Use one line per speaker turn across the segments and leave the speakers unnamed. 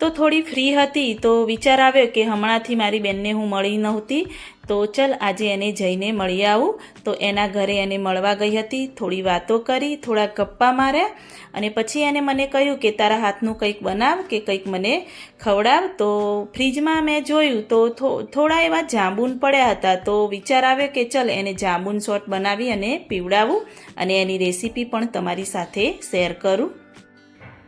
તો થોડી ફ્રી હતી તો વિચાર આવ્યો કે હમણાંથી મારી બેનને હું મળી નહોતી. તો ચલ આજે એને જઈને મળી આવું. તો એના ઘરે એને મળવા ગઈ હતી, થોડી વાતો કરી, થોડા ગપ્પા માર્યા અને પછી એને મને કહ્યું કે તારા હાથનું કંઈક બનાવ કે કંઈક મને ખવડાવ. તો ફ્રીજમાં મેં જોયું તો થોડા એવા જાંબુન પડ્યા હતા. તો વિચાર આવ્યો કે ચલ એને જાંબુન શોટ બનાવી અને પીવડાવું અને એની રેસીપી પણ તમારી સાથે શેર કરું.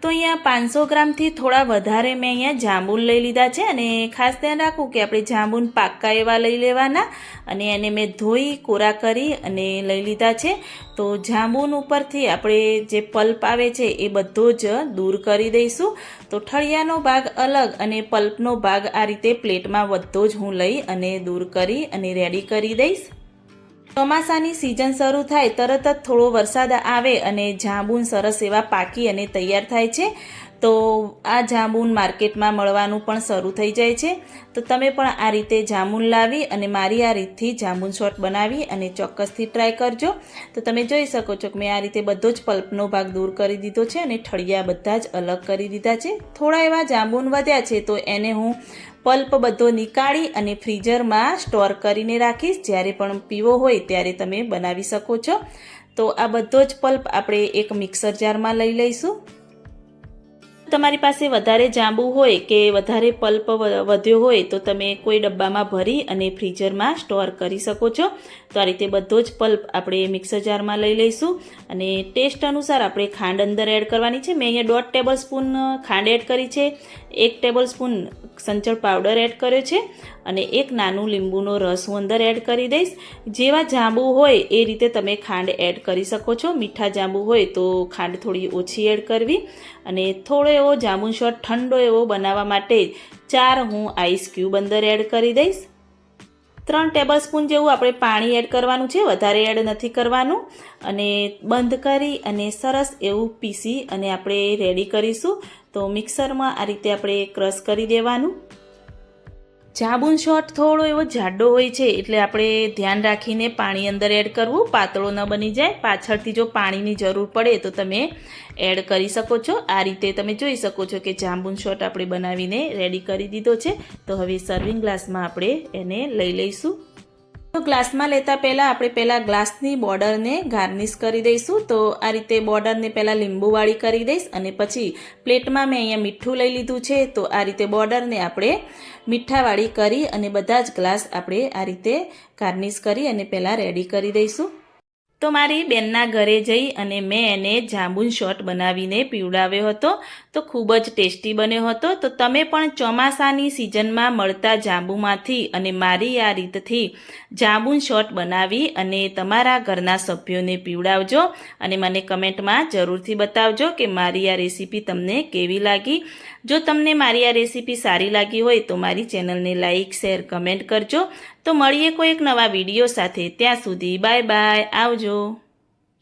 તો અહીંયા પાંચસો ગ્રામથી થોડા વધારે મેં અહીંયા જાંબુન લઈ લીધા છે અને ખાસ ધ્યાન રાખવું કે આપણે જાંબુન પાક્કા એવા લઈ લેવાના અને એને મેં ધોઈ, કોરા કરી અને લઈ લીધા છે. તો જાંબુન ઉપરથી આપણે જે પલ્પ આવે છે એ બધો જ દૂર કરી દઈશું. તો ઠળિયાનો ભાગ અલગ અને પલ્પનો ભાગ આ રીતે પ્લેટમાં બધો જ હું લઈ અને દૂર કરી અને રેડી કરી દઈશ. ચોમાસાની સિઝન શરૂ થાય, તરત જ થોડો વરસાદ આવે અને જાંબુન સરસ એવા પાકી અને તૈયાર થાય છે. તો આ જાંબુન માર્કેટમાં મળવાનું પણ શરૂ થઈ જાય છે. તો તમે પણ આ રીતે જાંબુન લાવી અને મારી આ રીતથી જાંબુન શોટ બનાવી અને ચોક્કસથી ટ્રાય કરજો. તો તમે જોઈ શકો છો કે મેં આ રીતે બધો જ પલ્પનો ભાગ દૂર કરી દીધો છે અને ઠળિયા બધા જ અલગ કરી દીધા છે. થોડા એવા જાંબુન વધ્યા છે તો એને હું પલ્પ બધો નીકાળી અને ફ્રીઝરમાં સ્ટોર કરીને રાખીશ. જ્યારે પણ પીવો હોય ત્યારે તમે બનાવી શકો છો. તો આ બધો જ પલ્પ આપણે એક મિક્સર જારમાં લઈ લઈશું. તમારી પાસે વધારે જાંબુ હોય કે વધારે પલ્પ વધ્યો હોય તો તમે કોઈ ડબ્બામાં ભરી અને ફ્રીઝરમાં સ્ટોર કરી શકો છો. તો આ રીતે બધો જ પલ્પ આપણે મિક્સર જારમાં લઈ લઈશું અને ટેસ્ટ અનુસાર આપણે ખાંડ અંદર એડ કરવાની છે. મેં અહીંયા દોઢ ટેબલ સ્પૂન ખાંડ એડ કરી છે. એક ટેબલ સ્પૂન સંચળ પાવડર એડ કર્યો છે. અને એક નાનું લીંબુનો રસ હું અંદર એડ કરી દઈશ. જેવા જાંબુ હોય એ રીતે તમે ખાંડ એડ કરી શકો છો. મીઠા જાંબુ હોય તો ખાંડ થોડી ઓછી એડ કરવી. અને થોડો એવો જાંબુ શોટ ઠંડો એવો બનાવવા માટે ચાર હું આઈસ ક્યુબ અંદર એડ કરી દઈશ. ત્રણ ટેબલ સ્પૂન જેવું આપણે પાણી એડ કરવાનું છે. વધારે એડ નથી કરવાનું. અને બંધ કરી અને સરસ એવું પીસી અને આપણે રેડી કરીશું. તો મિક્સરમાં આ રીતે આપણે ક્રશ કરી દેવાનું. જાબુન શોટ થોડો એવો જાડો હોય છે, એટલે આપણે ધ્યાન રાખીને પાણી અંદર એડ કરવું. પાતળો ન બની જાય. પાછળથી જો પાણીની જરૂર પડે તો તમે એડ કરી શકો છો. આ રીતે તમે જોઈ શકો છો કે જાંબુન શોટ આપણે બનાવીને રેડી કરી દીધો છે. તો હવે સર્વિંગ ગ્લાસમાં આપણે એને લઈ લઈશું. તો ગ્લાસમાં લેતા પહેલાં આપણે પહેલાં ગ્લાસની બોર્ડરને ગાર્નિશ કરી દઈશું. તો આ રીતે બોર્ડરને પહેલાં લીંબુવાળી કરી દઈશ અને પછી પ્લેટમાં મેં અહીંયા મીઠું લઈ લીધું છે. તો આ રીતે બોર્ડરને આપણે મીઠાવાળી કરી અને બધા જ ગ્લાસ આપણે આ રીતે ગાર્નિશ કરી અને પહેલાં રેડી કરી દઈશું. તો મારી બેનના ઘરે જઈ અને મેં એને જાંબુન શોટ બનાવીને પીવડાવ્યો હતો. તો ખૂબ જ ટેસ્ટી બન્યો હતો. તો તમે પણ ચોમાસાની સિઝનમાં મળતા જાંબુમાંથી અને મારી આ રીતથી જાંબુન શોટ બનાવી અને તમારા ઘરના સભ્યોને પીવડાવજો અને મને કમેન્ટમાં જરૂરથી બતાવજો કે મારી આ રેસીપી તમને કેવી લાગી. જો તમને મારી આ રેસીપી સારી લાગી હોય તો મારી ચેનલને લાઇક શેર, કમેન્ટ કરજો. તો મળીએ કોઈ એક નવા વીડિયો સાથે. ત્યાં સુધી બાય બાય. આવજો.